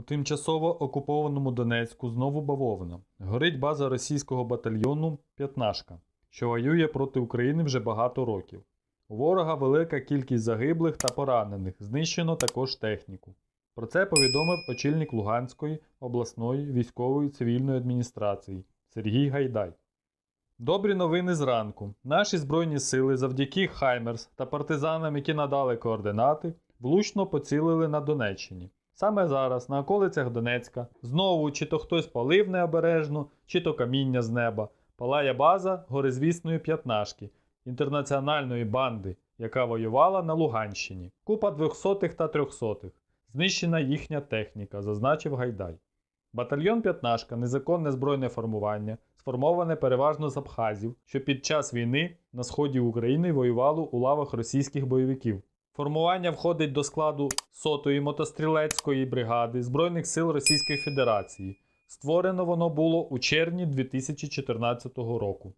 У тимчасово окупованому Донецьку знову бавовна. Горить база російського батальйону П'ятнашка, що воює проти України вже багато років. У ворога велика кількість загиблих та поранених, знищено також техніку. Про це повідомив очільник Луганської обласної військової цивільної адміністрації Сергій Гайдай. Добрі новини зранку. Наші збройні сили завдяки Хаймерс та партизанам, які надали координати, влучно поцілили на Донеччині. Саме зараз, на околицях Донецька, знову чи то хтось палив необережно, чи то каміння з неба, палає база горизвісної п'ятнашки, інтернаціональної банди, яка воювала на Луганщині. Купа двохсотих та трьохсотих. Знищена їхня техніка, зазначив Гайдай. Батальйон П'ятнашка незаконне збройне формування, сформоване переважно з абхазів, що під час війни на сході України воювало у лавах російських бойовиків. Формування входить до складу сотої мотострілецької бригади Збройних сил Російської Федерації. Створено воно було у червні 2014 року.